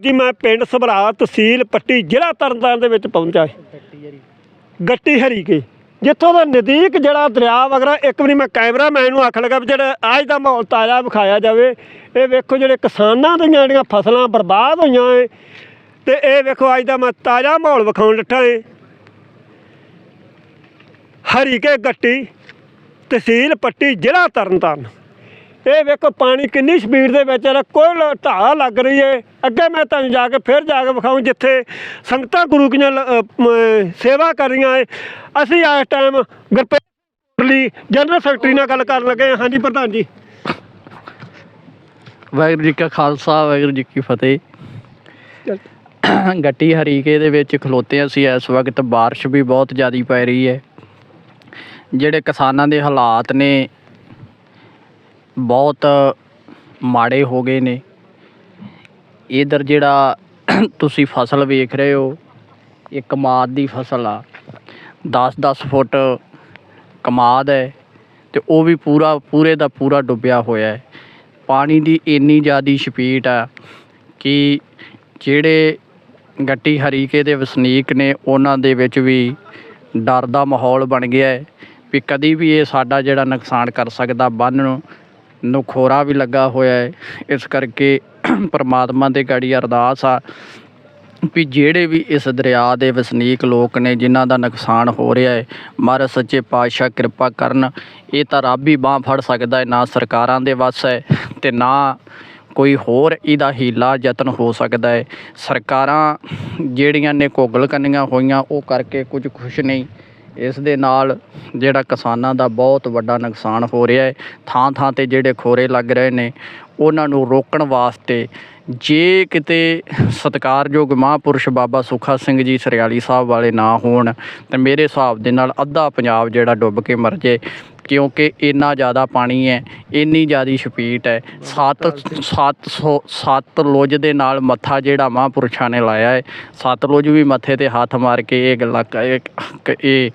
ਜੀ ਮੈਂ ਪਿੰਡ ਸਭਰਾ ਤਹਿਸੀਲ ਪੱਟੀ ਜ਼ਿਲ੍ਹਾ ਤਰਨਤਾਰਨ ਦੇ ਵਿੱਚ ਪਹੁੰਚਾ ਗੱਟੀ ਹਰੀ ਕੇ। ਜਿੱਥੋਂ ਦਾ ਨਜ਼ਦੀਕ ਜਿਹੜਾ ਦਰਿਆ ਵਗਰਾ, ਇੱਕ ਵਾਰੀ ਮੈਂ ਕੈਮਰਾਮੈਨ ਨੂੰ ਆਖ ਲਗਾ ਵੀ ਜਿਹੜਾ ਅੱਜ ਦਾ ਮਾਹੌਲ ਤਾਜ਼ਾ ਵਿਖਾਇਆ ਜਾਵੇ, ਇਹ ਵੇਖੋ ਜਿਹੜੇ ਕਿਸਾਨਾਂ ਦੀਆਂ ਜਿਹੜੀਆਂ ਫਸਲਾਂ ਬਰਬਾਦ ਹੋਈਆਂ ਏ, ਤੇ ਇਹ ਵੇਖੋ ਅੱਜ ਦਾ ਮੈਂ ਤਾਜ਼ਾ ਮਾਹੌਲ ਵਿਖਾਉਣ ਲੱਠਾ ਏ। ਹਰੀ ਕੇ ਗੱਟੀ ਤਹਿਸੀਲ ਪੱਟੀ ਜ਼ਿਲ੍ਹਾ ਤਰਨਤਾਰਨ। ਇਹ ਵੇਖੋ ਪਾਣੀ ਕਿੰਨੀ ਸਪੀਡ ਦੇ ਵਿੱਚ ਹੈ ਕੋਈ ਢਾਹ ਲੱਗ ਰਹੀ ਹੈ ਅੱਗੇ ਮੈਂ ਤੁਹਾਨੂੰ ਜਾ ਕੇ ਫਿਰ ਜਾ ਕੇ ਵਿਖਾਉਂ ਜਿੱਥੇ ਸੰਗਤਾਂ ਗੁਰੂ ਕੀਆਂ ਸੇਵਾ ਕਰ ਰਹੀਆਂ ਹੈ ਅਸੀਂ ਇਸ ਟਾਈਮ ਗੁਰਪ੍ਰੀਤ ਲਈ ਜਨਰਲ ਸੈਕਟਰੀ ਨਾਲ ਗੱਲ ਕਰਨ ਲੱਗੇ ਹਾਂ। ਹਾਂਜੀ ਪ੍ਰਧਾਨ ਜੀ। ਵਾਹਿਗੁਰੂ ਜੀ ਕਾ ਖਾਲਸਾ ਵਾਹਿਗੁਰੂ ਜੀ ਕੀ ਫਤਿਹ। ਗੱਟੀ ਹਰੀਕੇ ਦੇ ਵਿੱਚ ਖਲੋਤੇ ਅਸੀਂ। ਇਸ ਵਕਤ ਬਾਰਿਸ਼ ਵੀ ਬਹੁਤ ਜ਼ਿਆਦਾ ਪੈ ਰਹੀ ਹੈ ਜਿਹੜੇ ਕਿਸਾਨਾਂ ਦੇ ਹਾਲਾਤ ਨੇ ਬਹੁਤ ਮਾੜੇ ਹੋ ਗਏ ਨੇ। ਇੱਧਰ ਜਿਹੜਾ ਤੁਸੀਂ ਫਸਲ ਵੇਖ ਰਹੇ ਹੋ, ਇਹ ਕਮਾਦ ਦੀ ਫਸਲ ਆ। 10-10 ਫੁੱਟ ਕਮਾਦ ਹੈ ਅਤੇ ਉਹ ਵੀ ਪੂਰਾ, ਪੂਰੇ ਦਾ ਪੂਰਾ ਡੁੱਬਿਆ ਹੋਇਆ ਹੈ। ਪਾਣੀ ਦੀ ਇੰਨੀ ਜ਼ਿਆਦੀ ਛਪੀਟ ਆ ਕਿ ਜਿਹੜੇ ਗੱਟੀ ਹਰੀਕੇ ਦੇ ਵਸਨੀਕ ਨੇ, ਉਹਨਾਂ ਦੇ ਵਿੱਚ ਵੀ ਡਰ ਦਾ ਮਾਹੌਲ ਬਣ ਗਿਆ ਹੈ ਵੀ ਕਦੀ ਵੀ ਇਹ ਸਾਡਾ ਜਿਹੜਾ ਨੁਕਸਾਨ ਕਰ ਸਕਦਾ, ਬੰਨ ਨੂੰ ਨੂੰ ਵੀ ਲੱਗਾ ਹੋਇਆ ਹੈ। ਇਸ ਕਰਕੇ ਪਰਮਾਤਮਾ ਦੇ ਗਾੜੀ ਅਰਦਾਸ ਆ ਵੀ ਜਿਹੜੇ ਵੀ ਇਸ ਦਰਿਆ ਦੇ ਵਸਨੀਕ ਲੋਕ ਨੇ, ਜਿਨ੍ਹਾਂ ਦਾ ਨੁਕਸਾਨ ਹੋ ਰਿਹਾ ਹੈ, ਮਹਾਰਾਜ ਸੱਚੇ ਪਾਤਸ਼ਾਹ ਕਿਰਪਾ ਕਰਨ, ਇਹ ਤਾਂ ਰੱਬ ਹੀ ਬਾਹ ਫੜ ਸਕਦਾ ਹੈ, ਨਾ ਸਰਕਾਰਾਂ ਦੇ ਵੱਸ ਹੈ ਤੇ ਨਾ ਕੋਈ ਹੋਰ ਇਹਦਾ ਹੀਲਾ ਯਤਨ ਹੋ ਸਕਦਾ ਹੈ। ਸਰਕਾਰਾਂ ਜਿਹੜੀਆਂ ਨੇ ਕੋਗਲ ਕੰਨੀਆਂ ਹੋਈਆਂ, ਉਹ ਕਰਕੇ ਕੁਝ ਖੁਸ਼ ਨਹੀਂ। ਇਸ ਦੇ ਨਾਲ ਜਿਹੜਾ ਕਿਸਾਨਾਂ ਦਾ ਬਹੁਤ ਵੱਡਾ ਨੁਕਸਾਨ ਹੋ ਰਿਹਾ ਹੈ ਥਾਂ ਥਾਂ ਤੇ ਜਿਹੜੇ ਖੋਰੇ ਲੱਗ ਰਹੇ ਨੇ, ਉਹਨਾਂ ਨੂੰ ਰੋਕਣ ਵਾਸਤੇ ਜੇ ਕਿਤੇ ਸਤਿਕਾਰਯੋਗ ਮਹਾਂਪੁਰਸ਼ ਬਾਬਾ ਸੁਖਾ ਸਿੰਘ ਜੀ ਸਰਿਆਲੀ ਸਾਹਿਬ ਵਾਲੇ ਨਾ ਹੋਣ, ਤੇ ਮੇਰੇ ਹਿਸਾਬ ਦੇ ਨਾਲ ਅੱਧਾ ਪੰਜਾਬ ਜਿਹੜਾ ਡੁੱਬ ਕੇ ਮਰ ਜੇ ਕਿਉਂਕਿ ਇੰਨਾ ਜ਼ਿਆਦਾ ਪਾਣੀ ਹੈ ਇੰਨੀ ਜ਼ਿਆਦੀ ਸਪੀਡ ਹੈ। ਸੱਤ ਸੱਤ ਸਤਲੁਜ ਦੇ ਨਾਲ ਮੱਥਾ ਜਿਹੜਾ ਮਹਾਂਪੁਰਸ਼ਾਂ ਨੇ ਲਾਇਆ ਹੈ। ਸਤਲੁਜ ਵੀ ਮੱਥੇ ਤੇ ਹੱਥ ਮਾਰ ਕੇ ਇਹ ਗੱਲਾਂ ਇਹ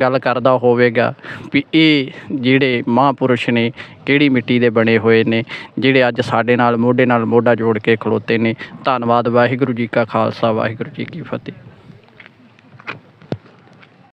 ਗੱਲ ਕਰਦਾ ਹੋਵੇਗਾ ਵੀ ਇਹ ਜਿਹੜੇ ਮਹਾਂਪੁਰਸ਼ ਨੇ ਕਿਹੜੀ ਮਿੱਟੀ ਦੇ ਬਣੇ ਹੋਏ ਨੇ ਜਿਹੜੇ ਅੱਜ ਸਾਡੇ ਨਾਲ ਮੋਢੇ ਨਾਲ ਮੋਢਾ ਜੋੜ ਕੇ ਖਲੋਤੇ ਨੇ। ਧੰਨਵਾਦ ਵਾਹਿਗੁਰੂ ਜੀ ਕਾ ਖਾਲਸਾ ਵਾਹਿਗੁਰੂ ਜੀ ਕੀ ਫਤਿਹ।